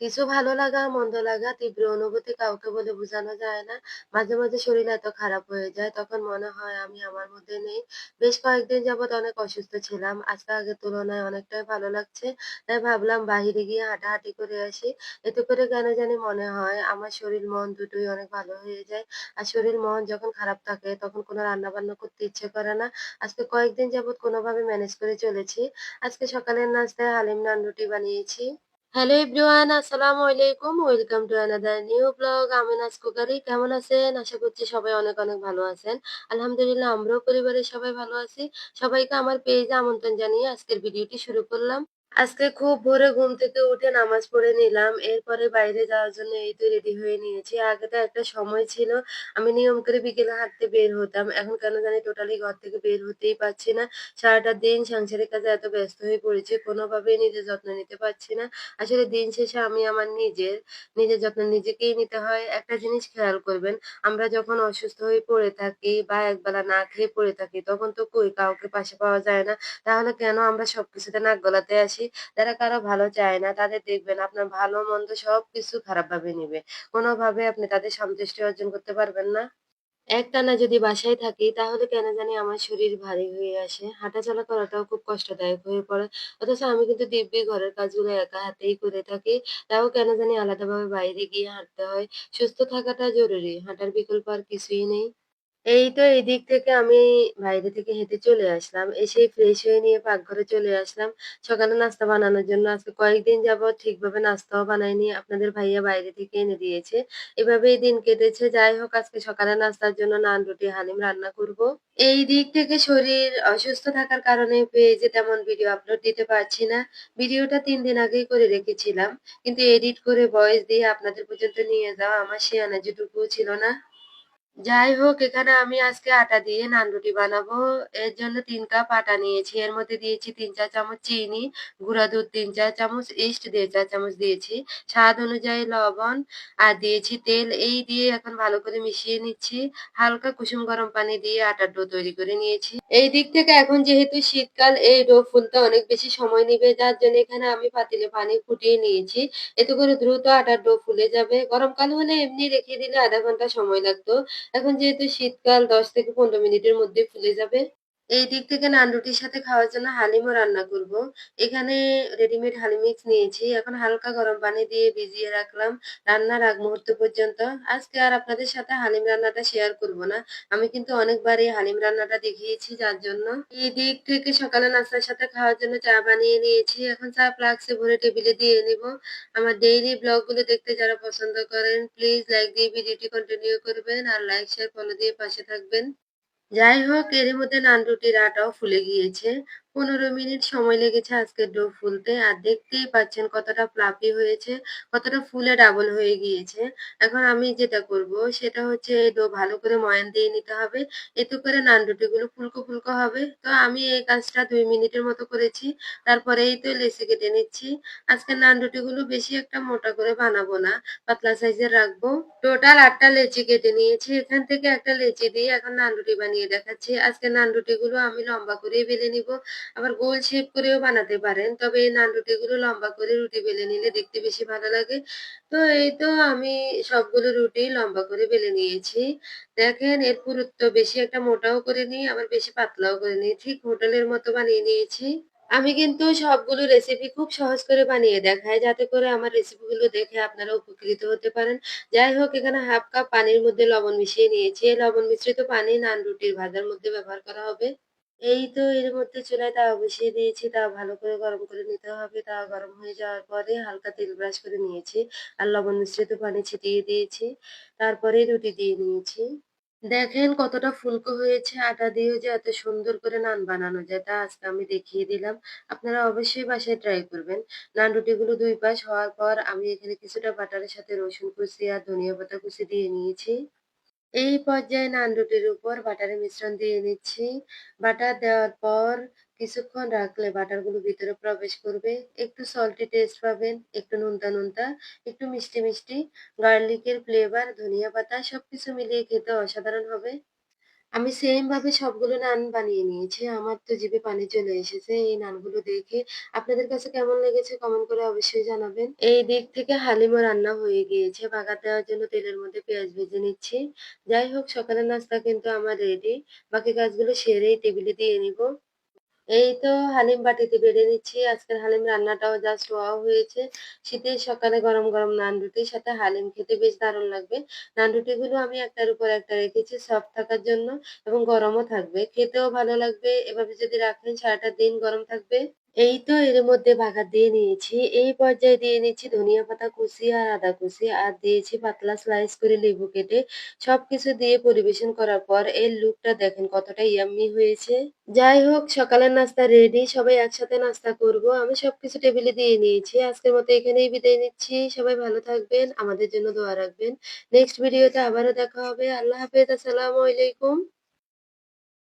কিছু ভালো লাগা, মন্দ লাগা, তীব্র অনুভূতি কাউকে বলে বোঝানো যায় না। মাঝে, মাঝে শরীর এত খারাপ হয়ে যায়, তখন মনে হয় আমি আমার মধ্যে নেই। বেশ কয়েকদিন যাবৎ অনেক অসুস্থ ছিলাম। আজকে আগের তুলনায় অনেকটাই ভালো লাগছে। তাই ভাবলাম বাহিরে গিয়ে হাঁটাহাঁটি করে আসি। এতে করে কেন জানি মনে হয় আমার শরীর মন দুটোই অনেক ভালো হয়ে যায়। আর শরীর মন যখন খারাপ থাকে তখন কোনো রান্না-বান্না করতে ইচ্ছে করে না। আজকে কয়েকদিন যাবৎ কোনোভাবে ম্যানেজ করে চলেছি। আজকে সকালের নাস্তায় হালিম নান রুটি বানিয়েছি। হ্যালো এভরিওয়ান, আসসালামু আলাইকুম। Welcome to another new blog. আমি নাজ কুকারি কেমন আছেন? আশা করছি সবাই অনেক অনেক ভালো আছেন। আলহামদুলিল্লাহ, আমরাও পরিবারের সবাই ভালো আছি। সবাইকে আমার পেজে আমন্ত্রণ জানিয়ে আজকের ভিডিওটি শুরু করলাম। আজকে খুব ভোরে ঘুম থেকে উঠে নামাজ পড়ে নিলাম। এরপরে বাইরে যাওয়ার জন্য এই তো রেডি হয়ে নিয়েছি। আগে তো একটা সময় ছিল, আমি নিয়ম করে বিকেলে হাঁটতে বের হতাম। এখন কেন জানি টোটালি ঘর থেকে বের হতেই পারছি না। সারাটা দিন সাংসারিক কাজে এত ব্যস্ত হয়ে পড়েছি, কোনোভাবেই নিজের যত্ন নিতে পারছি না। আসলে দিন শেষে আমি আমার নিজের নিজের যত্ন নিজেকেই নিতে হয়। একটা জিনিস খেয়াল করবেন, আমরা যখন অসুস্থ হয়ে পড়ে থাকি বা একবেলা না খেয়ে পড়ে থাকি, তখন তো কই কাউকে পাশে পাওয়া যায় না। তাহলে কেন আমরা সবকিছুতে নাক গলাতে আসি? যারা কারও ভালো চায় না, তাদের দেখবেন আপনার ভালো, মন্দ সবকিছু খারাপ ভাবে নিবে কোনোভাবে আপনি তাদের সন্তুষ্টি অর্জন করতে পারবেন না একটানা যদি বাসায় থাকি, তাহলে কেন জানি আমার শরীর ভারী হয়ে আসে। হাঁটাচলা করাটাও খুব কষ্টদায়ক হয়ে পড়ে। অথচ আমি কিন্তু দিব্যি ঘরের কাজগুলো একা হাতেই করে থাকি। তাও কেন জানি আলাদাভাবে বাইরে গিয়ে হাঁটতে হয়। সুস্থ থাকাটা জরুরি। হাঁটার বিকল্প আর কিছুই নেই। এই তো এদিক থেকে আমি বাইরে থেকে হেঁটে চলে আসলাম। এসে ফ্রেশ হয়ে নিয়ে পাকঘরে চলে আসলাম। সকালে নাস্তা বানানোর জন্য। আজকে কয়েকদিন যাবৎ ঠিকভাবে নাস্তাও বানাইনি। আপনাদের ভাইয়া বাইরে থেকে এনে দিয়েছে। এভাবেই দিন কেটেছে। যাই হোক আজকে সকালে নাস্তার জন্য নান, রুটি, হালিম রান্না করব। এই দিক থেকে শরীর অসুস্থ থাকার কারণে পেজে তেমন ভিডিও আপলোড দিতে পারছি না। ভিডিওটা তিন দিন আগেই করে রেখেছিলাম। কিন্তু এডিট করে ভয়েস দিয়ে আপনাদের পর্যন্ত নিয়ে যাওয়া আমার সে এনার্জিটুকুও ছিল না। যাই হোক এখানে আমি আজকে আটা দিয়ে নান রুটি বানাবো। এর জন্য তিন কাপ আটা নিয়েছি। এর মধ্যে দিয়েছি তিন চা চামচ চিনি, গুঁড়া দুধ তিন চা চামচ, ইস্ট দেড় চা চামচ দিয়েছি। স্বাদ অনুযায়ী লবণ আর দিয়েছি তেল। এই দিয়ে এখন ভালো করে মিশিয়ে নিচ্ছি। হালকা কুসুম গরম পানি দিয়ে আটার ডো তৈরি করে নিয়েছি। এই দিক থেকে এখন যেহেতু শীতকাল এই ডো ফুলতে অনেক বেশি সময় নিবে যার জন্য এখানে আমি পাতিলে পানি ফুটিয়ে নিয়েছি। এতে করে দ্রুত আটার ডো ফুলে যাবে। গরমকাল হলে এমনি রেখে দিলে আধা ঘণ্টা সময় লাগতো। এখন যেহেতু শীতকাল ১০ থেকে ১৫ মিনিটের মধ্যে ফুলে যাবে। এই দিক থেকে নান রুটির সাথে খাওয়ার জন্য হালিমও রান্না করব। এখানে রেডিমেড হালিম মিক্স নিয়েছি। এখন হালকা গরম পানি দিয়ে ভিজিয়ে রাখলাম রান্নার আগ মুহূর্ত পর্যন্ত। আজকে আর আপনাদের সাথে হালিম রান্নাটা শেয়ার করব না। আমি কিন্তু অনেকবারই হালিম রান্নাটা দেখিয়েছি যার জন্য। এই দিক থেকে সকালে নাস্তার সাথে খাওয়ার জন্য চা বানিয়ে নিয়েছি। এখন চা ফ্লাক্সে ভরে টেবিলে দিয়ে নিব। আমার ডেইলি ব্লগগুলো দেখতে যারা পছন্দ করেন প্লিজ লাইক দিয়ে ভিডিওটি কন্টিনিউ করবেন আর লাইক শেয়ার ফলো দিয়ে পাশে থাকবেন। যাই হোক এরই মধ্যে নান আটাও ফুলে গিয়েছে। ১৫ মিনিট সময় লেগেছে আজকে ডো ফুলতে। আর দেখতেই পাচ্ছেন কতটা ফ্লাফি হয়েছে, কতটা ফুলে ডাবল হয়ে গিয়েছে। এখন আমি যেটা করব সেটা হচ্ছে এই ডো ভালো করে ময়ান দিয়ে নিতে হবে। এতে করে নান রুটিগুলো ফুলকো, ফুলকো হবে। তো আমি এই কাজটা ২ মিনিটের মতো করেছি। তারপরে এই তো লেচি কেটে নিচ্ছি। আজকে নান রুটিগুলো বেশি একটা মোটা করে বানাবো না, পাতলা সাইজের রাখব। টোটাল আটটা লেচি কেটে নিয়েছি। এখান থেকে একটা লেচি দিয়ে এখন নান রুটি বানিয়ে দেখাচ্ছি। আজকে নান রুটিগুলো আমি লম্বা করেই বেলে নিব। আবার গোল শেপ করেও বানাতে পারেন। তবে এই নান রুটিগুলো লম্বা করে রুটি বেলে নিলে দেখতে বেশি ভালো লাগে। তো এই তো আমি সবগুলো রুটি লম্বা করে বেলে নিয়েছি। দেখেন এর পুরুত্ব বেশি একটা মোটাও করে নিই, আবার বেশি পাতলাও করিনি। ঠিক হোটেলের মতো বানিয়ে নিয়েছি। আমি কিন্তু সবগুলো রেসিপি খুব সহজ করে বানিয়ে দেখাই, যাতে করে আমার রেসিপিগুলো দেখে আপনারা উপকৃত হতে পারেন। যাই হোক, এখানে হাফ কাপ পানির মধ্যে লবণ মিশিয়ে নিয়েছি। লবণ মিশ্রিত পানি নান রুটির ভাজার মধ্যে ব্যবহার করা হবে। এই তো এর মধ্যে চুলায় তাওয়া বসিয়ে দিয়েছি। তাওয়া ভালো করে গরম করে নিতে হবে। তাওয়া গরম হয়ে যাওয়ার পরে হালকা তেল ব্রাশ করে নিয়েছি। আর লবণ মিশ্রিত পানি ছিটিয়ে দিয়েছি। তারপরে রুটি দিয়ে নিয়েছি। দেখেন কতটা ফুলকো হয়েছে। আটা দিয়েও যে এত সুন্দর করে নান বানানো যায় তা আজকে আমি দেখিয়ে দিলাম। আপনারা অবশ্যই বাসায় ট্রাই করবেন। নান রুটিগুলো দুই পাশ হওয়ার পর আমি এখানে কিছুটা বাটারের সাথে রসুন কুচি আর ধনিয়া পাতা কুচি দিয়ে নিয়েছি। এই পর্যায়ে নান রুটির উপর বাটারের মিশ্রণ দিয়ে নিচ্ছি। বাটার দেওয়ার পর কিছুক্ষণ রাখলে বাটারগুলো ভিতরে প্রবেশ করবে। একটু সল্টি টেস্ট পাবেন, একটু নুনতা নুনতা একটু মিষ্টি, মিষ্টি, গার্লিকের ফ্লেভার, ধনিয়া পাতা সবকিছু মিলিয়ে খেতে অসাধারণ হবে। আমি সেম ভাবে সবগুলো নান বানিয়ে নিয়েছি। আমার তো জিভে পানি চলে এসেছে এই নানগুলো দেখে। আপনাদের কাছে কেমন লেগেছে কমেন্ট করে অবশ্যই জানাবেন। এই দিক থেকে হালিমা রান্না হয়ে গিয়েছে। বাগার দেওয়ার জন্য তেলের মধ্যে পেঁয়াজ ভেজে নিচ্ছি। যাই হোক, সকালের নাস্তা কিন্তু আমার রেডি। বাকি কাজগুলো সেরেই টেবিলে দিয়ে নিব। এই তো হালিম বাটিতে বেড়ে নিচ্ছি। আজকের হালিম রান্নাটাও জাস্ট ওয়াও হয়েছে। শীতের সকালে গরম, গরম নান রুটির সাথে হালিম খেতে বেশ দারুণ লাগবে। নান রুটিগুলো আমি একটার উপর একটা রেখেছি সফট থাকার জন্য এবং গরমও থাকবে। খেতেও ভালো লাগবে। এভাবে যদি রাখেন সারাটা দিন গরম থাকবে। এই তো এর মধ্যে বাগার দিয়ে নিয়েছি। এই পর্যায়ে দিয়ে নিচ্ছি ধনিয়া পাতা কুচি আর আদা কুচি আর দিয়েছি পাতলা স্লাইস করে লেবু কেটে। সবকিছু দিয়ে পরিবেশন করার পর এর লুকটা দেখেন কতটা ইয়াম্মি হয়েছে। যাই হোক, সকালের নাস্তা রেডি। সবাই একসাথে নাস্তা করব। আমি সবকিছু টেবিলে দিয়ে নিয়েছি। আজকের মতো এখানেই বিদায় নিচ্ছি। সবাই ভালো থাকবেন। আমাদের জন্য দোয়া রাখবেন। নেক্সট ভিডিওতে আবারও দেখা হবে। আল্লাহ হাফেজ। আসসালামু আলাইকুম।